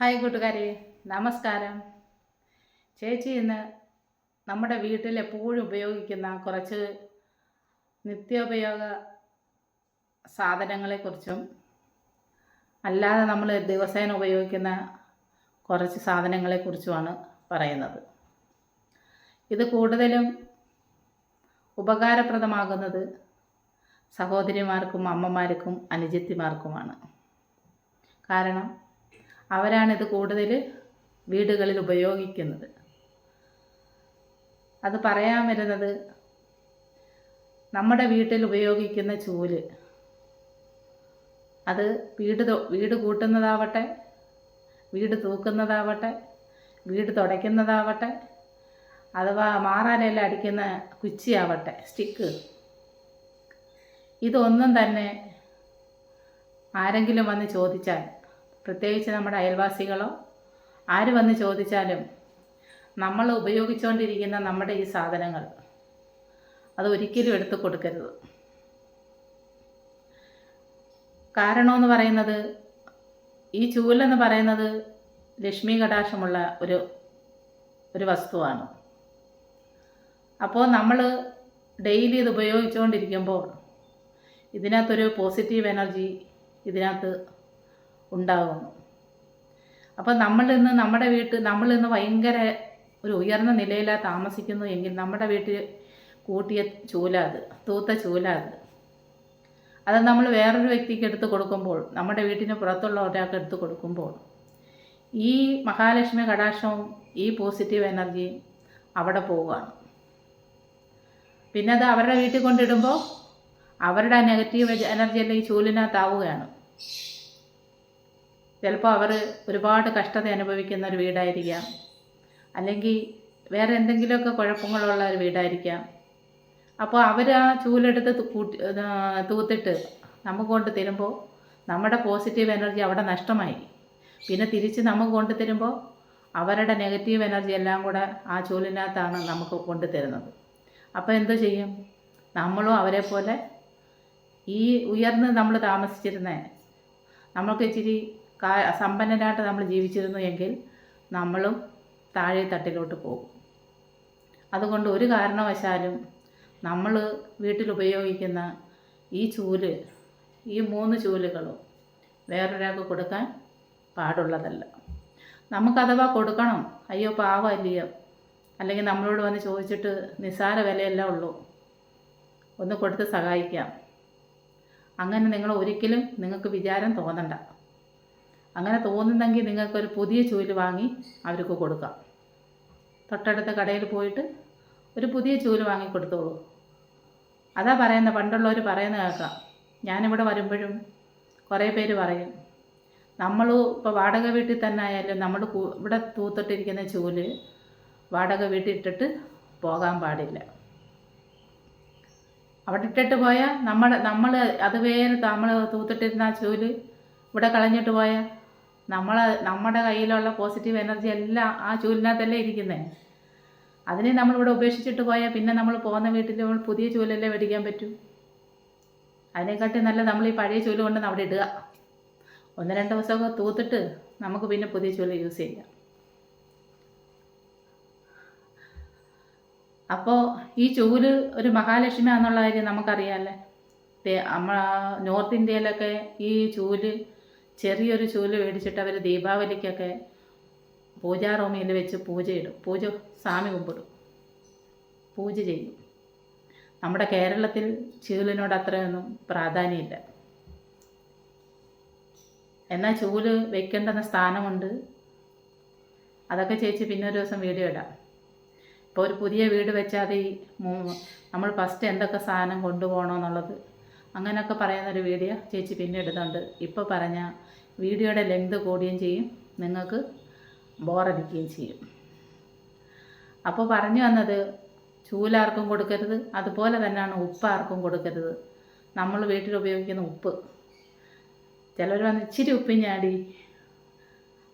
Hi കൂട്ടുകാരെ നമസ്കാരം. ചേച്ചി ഇന്ന് നമ്മുടെ വീട്ടിൽ എപ്പോഴും ഉപയോഗിക്കുന്ന കുറച്ച് നിത്യോപയോഗ സാധനങ്ങളെക്കുറിച്ചും അല്ലാതെ നമ്മൾ ദിവസേന ഉപയോഗിക്കുന്ന കുറച്ച് സാധനങ്ങളെക്കുറിച്ചുമാണ് പറയുന്നത്. ഇത് കൂടുതലും ഉപകാരപ്രദമാകുന്നത് സഹോദരിമാർക്കും അമ്മമാർക്കും അനുജത്തിമാർക്കുമാണ്. കാരണം അവരാണിത് കൂടുതൽ വീടുകളിൽ ഉപയോഗിക്കുന്നത്. അത് പറയാൻ വരുന്നത് നമ്മുടെ വീട്ടിൽ ഉപയോഗിക്കുന്ന ചൂൽ. അത് വീട് വീട് കൂട്ടുന്നതാവട്ടെ വീട് തൂക്കുന്നതാവട്ടെ വീട് തുടയ്ക്കുന്നതാവട്ടെ അഥവാ മാറാലെല്ലാം അടിക്കുന്ന കുച്ചിയാവട്ടെ സ്റ്റിക്ക്. ഇതൊന്നും തന്നെ ആരെങ്കിലും വന്ന് ചോദിച്ചാൽ പ്രത്യേകിച്ച് നമ്മുടെ അയൽവാസികളോ ആര് വന്ന് ചോദിച്ചാലും നമ്മൾ ഉപയോഗിച്ചുകൊണ്ടിരിക്കുന്ന നമ്മുടെ ഈ സാധനങ്ങൾ അത് ഒരിക്കലും എടുത്തു കൊടുക്കരുത്. കാരണമെന്ന് പറയുന്നത് ഈ ചൂലെന്ന് പറയുന്നത് ലക്ഷ്മി കടാക്ഷമുള്ള ഒരു ഒരു വസ്തുവാണ്. അപ്പോൾ നമ്മൾ ഡെയിലി ഇത് ഉപയോഗിച്ചുകൊണ്ടിരിക്കുമ്പോൾ ഇതിനകത്തൊരു പോസിറ്റീവ് എനർജി ഇതിനകത്ത് ഉണ്ടാകുന്നു അപ്പോൾ നമ്മൾ ഇന്ന് നമ്മുടെ വീട്ടിൽ നമ്മൾ ഇന്ന് ഭയങ്കര ഒരു ഉയർന്ന നിലയിലാണ് താമസിക്കുന്നു എങ്കിൽ നമ്മുടെ വീട്ടിൽ കൂട്ടിയ ചൂല അത് തൂത്ത ചൂല അത്. അത് നമ്മൾ വേറൊരു വ്യക്തിക്ക് എടുത്ത് കൊടുക്കുമ്പോൾ നമ്മുടെ വീട്ടിന് പുറത്തുള്ള ഒരാൾക്ക് എടുത്ത് കൊടുക്കുമ്പോൾ ഈ മഹാലക്ഷ്മി കടാക്ഷവും ഈ പോസിറ്റീവ് എനർജിയും അവിടെ പോവുകയാണ്. പിന്നെ അത് അവരുടെ വീട്ടിൽ കൊണ്ടിടുമ്പോൾ അവരുടെ നെഗറ്റീവ് എനർജി അല്ലെങ്കിൽ ചൂലിനകത്താവുകയാണ് ചിലപ്പോൾ അവർ ഒരുപാട് കഷ്ടത അനുഭവിക്കുന്ന ഒരു വീടായിരിക്കാം. അല്ലെങ്കിൽ വേറെ എന്തെങ്കിലുമൊക്കെ കുഴപ്പങ്ങളുള്ള ഒരു വീടായിരിക്കാം. അപ്പോൾ അവർ ആ ചൂലെടുത്ത് കൂട്ടി തൂത്തിട്ട് നമുക്ക് കൊണ്ട് തരുമ്പോൾ നമ്മുടെ പോസിറ്റീവ് എനർജി അവിടെ നഷ്ടമായി. പിന്നെ തിരിച്ച് നമുക്ക് കൊണ്ട് തരുമ്പോൾ അവരുടെ നെഗറ്റീവ് എനർജി എല്ലാം കൂടെ ആ ചൂലിനകത്താണ് നമുക്ക് കൊണ്ട് തരുന്നത്. അപ്പോൾ എന്തു ചെയ്യും? നമ്മളും അവരെ പോലെ ഈ ഉയർന്ന് നമ്മൾ താമസിച്ചിരുന്ന നമ്മൾക്ക് ഇച്ചിരി സമ്പന്നരായിട്ട് നമ്മൾ ജീവിച്ചിരുന്നു എങ്കിൽ നമ്മളും താഴെ തട്ടിലോട്ട് പോകും. അതുകൊണ്ട് ഒരു കാരണവശാലും നമ്മൾ വീട്ടിൽ ഉപയോഗിക്കുന്ന ഈ ചൂൽ ഈ മൂന്ന് ചൂലുകളും വേറൊരാൾക്ക് കൊടുക്കാൻ പാടുള്ളതല്ല. നമുക്കഥവാ കൊടുക്കണം അയ്യോ പാവമല്ലയോ? അല്ലെങ്കിൽ നമ്മളോട് വന്ന് ചോദിച്ചിട്ട് നിസ്സാര വിലയല്ല ഉള്ളൂ ഒന്ന് കൊടുത്ത് സഹായിക്കാം. അങ്ങനെ നിങ്ങൾ ഒരിക്കലും നിങ്ങൾക്ക് വിചാരം തോന്നണ്ട. അങ്ങനെ തോന്നുന്നെങ്കിൽ നിങ്ങൾക്കൊരു പുതിയ ചൂൽ വാങ്ങി അവർക്ക് കൊടുക്കാം. തൊട്ടടുത്ത കടയിൽ പോയിട്ട് ഒരു പുതിയ ചൂൽ വാങ്ങി കൊടുത്തോളൂ. അതാ പറയുന്ന പണ്ടുള്ളവർ പറയുന്ന കേൾക്കാം. ഞാനിവിടെ വരുമ്പോഴും കുറേ പേര് പറയും നമ്മൾ ഇപ്പോൾ വാടക വീട്ടിൽ തന്നെ ആയാലും നമ്മൾ ഇവിടെ തൂത്തിട്ടിരിക്കുന്ന ചൂൽ വാടക വീട്ടിൽ ഇട്ടിട്ട് പോകാൻ പാടില്ല. അവിടെ ഇട്ടിട്ട് പോയാൽ നമ്മൾ നമ്മൾ അത് വേറെ നമ്മൾ തൂത്തിട്ടിരുന്ന ആ ചൂൽ ഇവിടെ കളഞ്ഞിട്ട് പോയാൽ നമ്മൾ നമ്മുടെ കയ്യിലുള്ള പോസിറ്റീവ് എനർജി എല്ലാം ആ ചൂലിനകത്തല്ലേ ഇരിക്കുന്നത് അതിനെ നമ്മളിവിടെ ഉപേക്ഷിച്ചിട്ട് പോയാൽ പിന്നെ നമ്മൾ പോകുന്ന വീട്ടിൽ നമ്മൾ പുതിയ ചൂലല്ലേ മേടിക്കാൻ പറ്റൂ? അതിനെക്കാട്ടി നല്ല നമ്മൾ ഈ പഴയ ചൂൽ കൊണ്ട് അവിടെ ഇടുക. ഒന്ന് രണ്ട് ദിവസമൊക്കെ തൂത്തിട്ട് നമുക്ക് പിന്നെ പുതിയ ചൂൽ യൂസ് ചെയ്യാം. അപ്പോൾ ഈ ചൂൽ ഒരു മഹാലക്ഷ്മി എന്നുള്ള കാര്യം നമുക്കറിയാമല്ലേ ദേ- നമ്മ നോർത്ത് ഇന്ത്യയിലൊക്കെ ഈ ചൂൽ ചെറിയൊരു ചൂൽ മേടിച്ചിട്ട് അവർ ദീപാവലിക്കൊക്കെ പൂജാ റൂമിൽ വെച്ച് പൂജയിടും. പൂജ സ്വാമി കുമ്പിടും. പൂജ ചെയ്യും. നമ്മുടെ കേരളത്തിൽ ചൂലിനോട് അത്രയൊന്നും പ്രാധാന്യമില്ല. എന്നാൽ ചൂൽ വെക്കേണ്ടെന്ന സ്ഥാനമുണ്ട്. അതൊക്കെ ചേച്ചി പിന്നെ ഒരു ദിവസം വീഡിയോ ഇടാം. ഇപ്പോൾ ഒരു പുതിയ വീട് വെച്ചാൽ നമ്മൾ ഫസ്റ്റ് എന്തൊക്കെ സാധനം കൊണ്ടുപോകണമെന്നുള്ളത് അങ്ങനെയൊക്കെ പറയുന്നൊരു വീഡിയോ ചേച്ചി പിന്നെ ഇടുന്നുണ്ട് ഇപ്പോൾ പറഞ്ഞ വീഡിയോയുടെ ലെങ്ത് കൂടുകയും ചെയ്യും. നിങ്ങൾക്ക് ബോറടിക്കുകയും ചെയ്യും. അപ്പോൾ പറഞ്ഞു വന്നത് ചൂലാർക്കും കൊടുക്കരുത് അതുപോലെ തന്നെയാണ് ഉപ്പ് ആർക്കും കൊടുക്കരുത്. നമ്മൾ വീട്ടിൽ ഉപയോഗിക്കുന്ന ഉപ്പ്. ചിലർ വന്ന് ഇച്ചിരി ഉപ്പിഞ്ഞാടി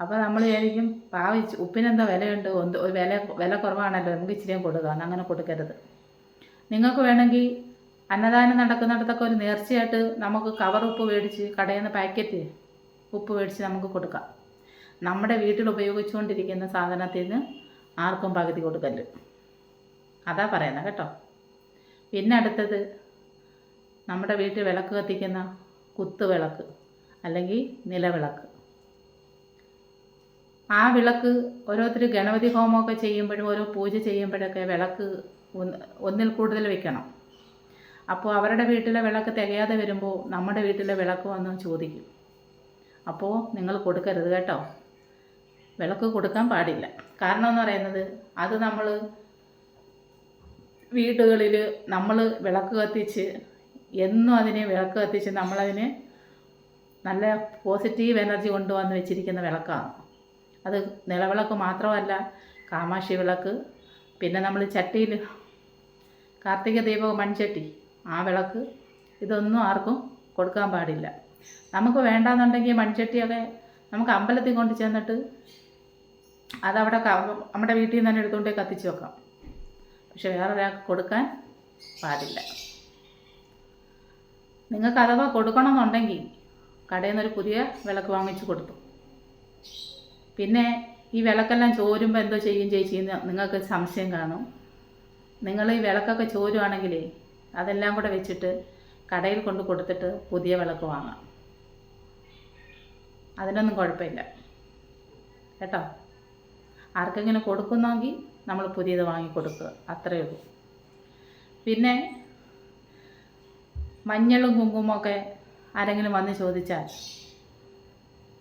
അപ്പോൾ നമ്മൾ വിചാരിക്കും പാവ ഉപ്പിനെന്താ വിലയുണ്ട്? ഒന്ന് വില വില കുറവാണല്ലോ നമുക്ക് ഇച്ചിരിയും കൊടുക്കാം. അങ്ങനെ കൊടുക്കരുത്. നിങ്ങൾക്ക് വേണമെങ്കിൽ അന്നദാനം നടക്കുന്നിടത്തൊക്കെ ഒരു നേർച്ചയായിട്ട് നമുക്ക് കവർ ഉപ്പ് മേടിച്ച് കടയിൽ നിന്ന് പാക്കറ്റ് ഉപ്പ് മേടിച്ച് നമുക്ക് കൊടുക്കാം. നമ്മുടെ വീട്ടിൽ ഉപയോഗിച്ചുകൊണ്ടിരിക്കുന്ന സാധനത്തിന് ആർക്കും പകുതി കൊടുക്കല്ല് അതാ പറയുന്നത് കേട്ടോ. പിന്നെ അടുത്തത് നമ്മുടെ വീട്ടിൽ വിളക്ക് കത്തിക്കുന്ന കുത്തുവിളക്ക് അല്ലെങ്കിൽ നിലവിളക്ക്. ആ വിളക്ക് ഓരോരുത്തർ ഗണപതി ഹോമമൊക്കെ ചെയ്യുമ്പോഴും ഓരോ പൂജ ചെയ്യുമ്പോഴൊക്കെ വിളക്ക് ഒന്ന് ഒന്നിൽ കൂടുതൽ വെക്കണം. അപ്പോൾ അവരുടെ വീട്ടിലെ വിളക്ക് തികയാതെ വരുമ്പോൾ നമ്മുടെ വീട്ടിലെ വിളക്ക് വന്ന് ചോദിക്കും. അപ്പോൾ നിങ്ങൾ കൊടുക്കരുത് കേട്ടോ. വിളക്ക് കൊടുക്കാൻ പാടില്ല. കാരണം എന്ന് പറയുന്നത് അത് നമ്മൾ വീടുകളിൽ നമ്മൾ വിളക്ക് കത്തിച്ച് എന്നും അതിനെ വിളക്ക് കത്തിച്ച് നമ്മളതിന് നല്ല പോസിറ്റീവ് എനർജി കൊണ്ടുവന്ന് വെച്ചിരിക്കുന്ന വിളക്കാണ്. അത് നിലവിളക്ക് മാത്രമല്ല കാമാക്ഷി വിളക്ക് പിന്നെ നമ്മൾ ചട്ടിയിൽ കാർത്തിക ദീപക മൺചട്ടി ആ വിളക്ക് ഇതൊന്നും ആർക്കും കൊടുക്കാൻ പാടില്ല. നമുക്ക് വേണ്ടാന്നുണ്ടെങ്കിൽ മൺചട്ടിയൊക്കെ നമുക്ക് അമ്പലത്തിൽ കൊണ്ട് ചെന്നിട്ട് അതവിടെ നമ്മുടെ വീട്ടിൽ നിന്ന് തന്നെ എടുത്തുകൊണ്ട് കത്തിച്ച് വെക്കാം. പക്ഷെ വേറെ ഒരാൾക്ക് കൊടുക്കാൻ പാടില്ല. നിങ്ങൾക്ക് അഥവാ കൊടുക്കണമെന്നുണ്ടെങ്കിൽ കടയിൽ നിന്നൊരു പുതിയ വിളക്ക് വാങ്ങിച്ചു കൊടുത്തു. പിന്നെ ഈ വിളക്കെല്ലാം ചോരുമ്പോൾ എന്തോ ചെയ്യും ചേച്ചി നിങ്ങൾക്ക് സംശയം കാണും. നിങ്ങൾ ഈ വിളക്കൊക്കെ ചോരുവാണെങ്കിലേ അതെല്ലാം കൂടെ വെച്ചിട്ട് കടയിൽ കൊണ്ട് കൊടുത്തിട്ട് പുതിയ വിളക്ക് വാങ്ങാം. അതിനൊന്നും കുഴപ്പമില്ല. കേട്ടോ? ആർക്കെങ്കിലും കൊടുക്കുന്നെങ്കിൽ നമ്മൾ പുതിയത് വാങ്ങിക്കൊടുക്കുക അത്രയേ ഉള്ളൂ. പിന്നെ മഞ്ഞളും കുങ്കുമൊക്കെ ആരെങ്കിലും വന്ന് ചോദിച്ചാൽ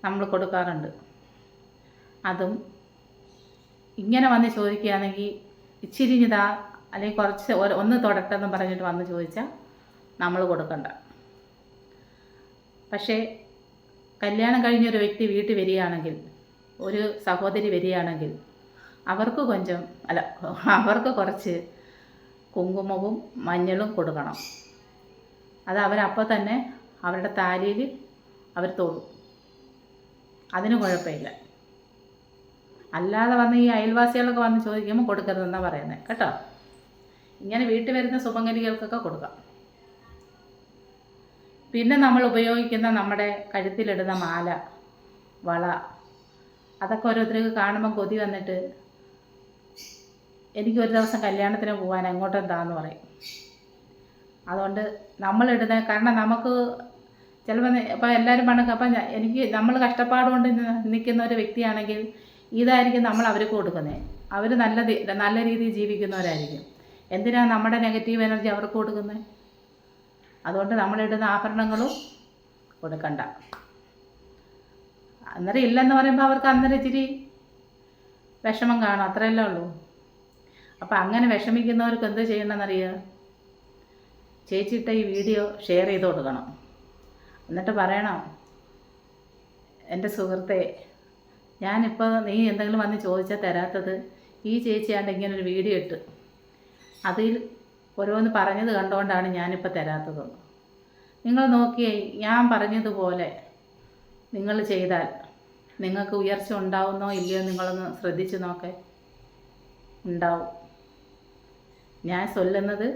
നമ്മൾ കൊടുക്കാറുണ്ട്. അതും ഇങ്ങനെ വന്ന് ചോദിക്കുകയാണെങ്കിൽ ഇച്ചിരി ഇതാ അല്ലെങ്കിൽ കുറച്ച് ഒന്ന് ഒന്ന് തൊടട്ടെന്ന് പറഞ്ഞിട്ട് വന്ന് ചോദിച്ചാൽ നമ്മൾ കൊടുക്കണ്ട. പക്ഷേ കല്യാണം കഴിഞ്ഞൊരു വ്യക്തി വീട്ടിൽ വരികയാണെങ്കിൽ ഒരു സഹോദരി വരികയാണെങ്കിൽ അവർക്ക് കൊഞ്ചം അല്ല അവർക്ക് കുറച്ച് കുങ്കുമവും മഞ്ഞളും കൊടുക്കണം. അത് അവരപ്പോൾ തന്നെ അവരുടെ താലിയിൽ അവർ തൊടും. അതിന് കുഴപ്പമില്ല. അല്ലാതെ വന്ന് ഈ അയൽവാസികളൊക്കെ വന്ന് ചോദിക്കുമ്പോൾ കൊടുക്കരുതെന്നാണ് പറയുന്നത് കേട്ടോ? ഇങ്ങനെ വീട്ടിൽ വരുന്ന സുമംഗലികൾക്കൊക്കെ കൊടുക്കാം. പിന്നെ നമ്മൾ ഉപയോഗിക്കുന്ന നമ്മുടെ കഴുത്തിലിടുന്ന മാല വള അതൊക്കെ ഓരോരുത്തർക്ക് കാണുമ്പോൾ കൊതി വന്നിട്ട് എനിക്ക് ഒരു ദിവസം കല്യാണത്തിന് പോകാൻ എങ്ങോട്ടും എന്താന്ന് പറയും. അതുകൊണ്ട് നമ്മളിടുന്ന കാരണം നമുക്ക് ചിലപ്പോൾ ഇപ്പം എല്ലാവരും പണക്ക് അപ്പം എനിക്ക് നമ്മൾ കഷ്ടപ്പാടുകൊണ്ട് കൊണ്ട് നിൽക്കുന്ന ഒരു വ്യക്തിയാണെങ്കിൽ ഇതായിരിക്കും നമ്മൾ അവർക്ക് കൊടുക്കുന്നത് അവർ നല്ല നല്ല രീതിയിൽ ജീവിക്കുന്നവരായിരിക്കും. എന്തിനാണ് നമ്മുടെ നെഗറ്റീവ് എനർജി അവർക്ക് കൊടുക്കുന്നത് അതുകൊണ്ട് നമ്മളിടുന്ന ആഭരണങ്ങളും കൊടുക്കണ്ട. അന്നേരം ഇല്ലെന്ന് പറയുമ്പോൾ അവർക്ക് അന്നേരം ഇച്ചിരി വിഷമം കാണും. അത്രയല്ലേ ഉള്ളൂ. അപ്പം അങ്ങനെ വിഷമിക്കുന്നവർക്ക് എന്ത് ചെയ്യണമെന്നറിയുക ചേച്ചിയിട്ട ഈ വീഡിയോ ഷെയർ ചെയ്ത് കൊടുക്കണം. എന്നിട്ട് പറയണം എന്റെ സുഹൃത്തെ ഞാനിപ്പോൾ നീ എന്തെങ്കിലും വന്ന് ചോദിച്ചാൽ തരാത്തത് ഈ ചേച്ചിയാണ്ട് ഇങ്ങനൊരു വീഡിയോ ഇട്ട്. അതിൽ ഓരോന്ന് പറഞ്ഞത് കണ്ടുകൊണ്ടാണ് ഞാനിപ്പോൾ തരാത്തത്. നിങ്ങൾ നോക്കിയേ ഞാൻ പറഞ്ഞതുപോലെ നിങ്ങൾ ചെയ്താൽ നിങ്ങൾക്ക് ഉയർച്ച ഉണ്ടാവുന്നോ ഇല്ലയോ നിങ്ങളൊന്ന് ശ്രദ്ധിച്ചു നോക്ക്. ഉണ്ടാവും. ഞാൻ ചൊല്ലുന്നത്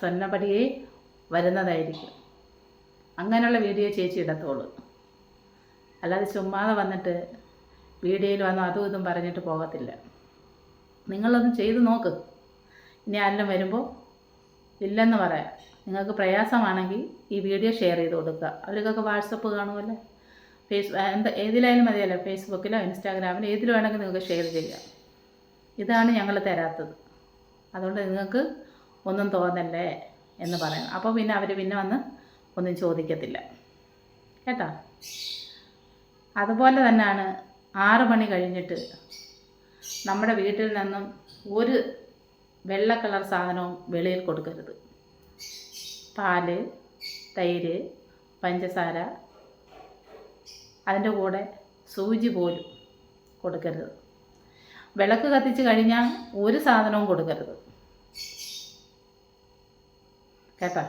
സ്വന്നപടിയെ വരുന്നതായിരിക്കും. അങ്ങനെയുള്ള വീഡിയോ ചേച്ചി ഇടത്തോളൂ. അല്ലാതെ ചുമ്മാതെ വന്നിട്ട് വീഡിയോയിൽ വന്ന് അതും ഇതും പറഞ്ഞിട്ട് പോകത്തില്ല. നിങ്ങളൊന്ന് ചെയ്ത് നോക്ക്. ഇനി ആരെല്ലാം വരുമ്പോൾ ഇല്ലെന്ന് പറയാം. നിങ്ങൾക്ക് പ്രയാസമാണെങ്കിൽ ഈ വീഡിയോ ഷെയർ ചെയ്ത് കൊടുക്കുക. അവർക്കൊക്കെ വാട്സപ്പ് കാണുമല്ലേ. ഫേസ് എന്താ ഏതിലായാലും മതിയല്ലോ. ഫേസ്ബുക്കിലോ ഇൻസ്റ്റാഗ്രാമിലോ ഏതിൽ വേണമെങ്കിൽ നിങ്ങൾക്ക് ഷെയർ ചെയ്യാം. ഇതാണ് ഞങ്ങൾ തരാത്തത്. അതുകൊണ്ട് നിങ്ങൾക്ക് ഒന്നും തോന്നല്ലേ എന്ന് പറയണം. അപ്പോൾ പിന്നെ അവർ പിന്നെ വന്ന് ഒന്നും ചോദിക്കത്തില്ല. കേട്ടോ? അതുപോലെ തന്നെയാണ് ആറ് മണി കഴിഞ്ഞിട്ട് നമ്മുടെ വീട്ടിൽ നിന്നും ഒരു വെള്ള കളർ സാധനവും വെളിയിൽ കൊടുക്കരുത്. പാൽ തൈര് പഞ്ചസാര അതിന്റെ കൂടെ സൂചി പോലും കൊടുക്കരുത്. വിളക്ക് കത്തിച്ച് കഴിഞ്ഞാൽ ഒരു സാധനവും കൊടുക്കരുത്. കേട്ടോ?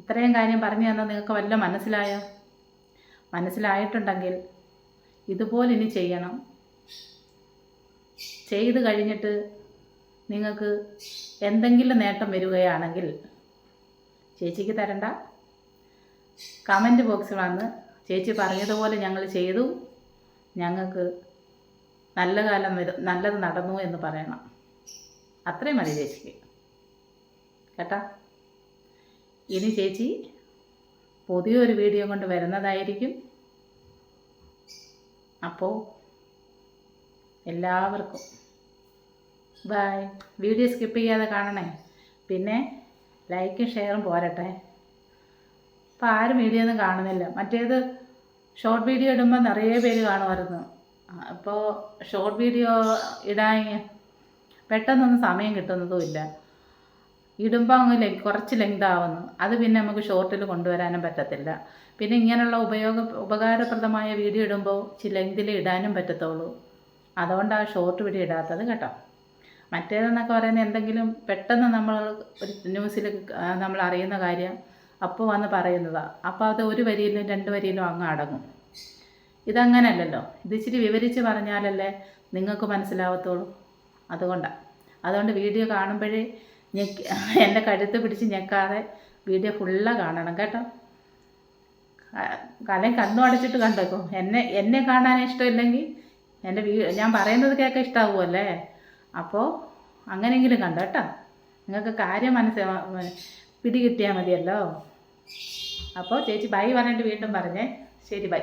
ഇത്രയും കാര്യം പറഞ്ഞു തന്നാൽ നിങ്ങൾക്ക് വല്ല മനസ്സിലായോ? മനസ്സിലായിട്ടുണ്ടെങ്കിൽ ഇതുപോലെ ഇനി ചെയ്യണം. ചെയ്ത് കഴിഞ്ഞിട്ട് നിങ്ങൾക്ക് എന്തെങ്കിലും നേട്ടം വരികയാണെങ്കിൽ ചേച്ചിക്ക് തരണ്ട. കമന്റ് ബോക്സിൽ വന്ന് ചേച്ചി പറഞ്ഞതുപോലെ ഞങ്ങൾ ചെയ്തു. ഞങ്ങൾക്ക് നല്ല കാലം വരും നല്ലത് നടന്നു എന്ന് പറയണം. അത്രയും മതി ചേച്ചിക്ക്. കേട്ടാ? ഇനി ചേച്ചി പുതിയൊരു വീഡിയോ കൊണ്ട് വരുന്നതായിരിക്കും. അപ്പോൾ എല്ലാവർക്കും ബൈ വീഡിയോ സ്കിപ്പ് ചെയ്യാതെ കാണണേ. പിന്നെ ലൈക്കും ഷെയറും പോരട്ടെ. അപ്പോൾ ആരും വീഡിയോ ഒന്നും കാണുന്നില്ല. മറ്റേത് ഷോർട്ട് വീഡിയോ ഇടുമ്പോൾ നിറയെ പേര് കാണുമായിരുന്നു. അപ്പോൾ ഷോർട്ട് വീഡിയോ ഇടാൻ പെട്ടെന്നൊന്നും സമയം കിട്ടുന്നതുമില്ല ഇടുമ്പോൾ അങ്ങ് ലെ കുറച്ച് ലെങ്ത് ആവുന്നു. അത് പിന്നെ നമുക്ക് ഷോർട്ടിൽ കൊണ്ടുവരാനും പറ്റത്തില്ല. പിന്നെ ഇങ്ങനെയുള്ള ഉപയോഗ ഉപകാരപ്രദമായ വീഡിയോ ഇടുമ്പോൾ ചില ലെങ്തിൽ ഇടാനും പറ്റത്തുള്ളൂ. അതുകൊണ്ടാണ് ഷോർട്ട് വീഡിയോ ഇടാത്തത് കേട്ടോ. മറ്റേതെന്നൊക്കെ പറയുന്നത് എന്തെങ്കിലും പെട്ടെന്ന് നമ്മൾ ഒരു ന്യൂസിൽ നമ്മൾ അറിയുന്ന കാര്യം അപ്പോൾ വന്ന് പറയുന്നതാണ് അപ്പോൾ അത് ഒരു വരിയിലും രണ്ട് വരിയിലും അങ്ങ് അടങ്ങും. ഇതങ്ങനെയല്ലല്ലോ ഇത് ഇച്ചിരി വിവരിച്ച് പറഞ്ഞാലല്ലേ നിങ്ങൾക്ക് മനസ്സിലാവത്തുള്ളൂ. അതുകൊണ്ടാണ് അതുകൊണ്ട് വീഡിയോ കാണുമ്പോഴേ ഞെക്കി എന്റെ കഴുത്ത് പിടിച്ച് ഞെക്കാതെ വീഡിയോ ഫുള്ളാണ് കാണണം കേട്ടോ. കലയും കണ്ണു അടച്ചിട്ട് കണ്ടേക്കും. എന്നെ എന്നെ കാണാൻ ഇഷ്ടമില്ലെങ്കിൽ എന്റെ വീ ഞാൻ പറയുന്നത് കേൾക്കാൻ ഇഷ്ടമാവുമല്ലേ അപ്പോൾ അങ്ങനെയെങ്കിലും കണ്ടോ കേട്ടോ? നിങ്ങൾക്ക് കാര്യം മനസ്സ പിടി കിട്ടിയാൽ മതിയല്ലോ. അപ്പോൾ ചേച്ചി ബൈ പറഞ്ഞിട്ട് വീണ്ടും പറഞ്ഞേ. ശരി ബൈ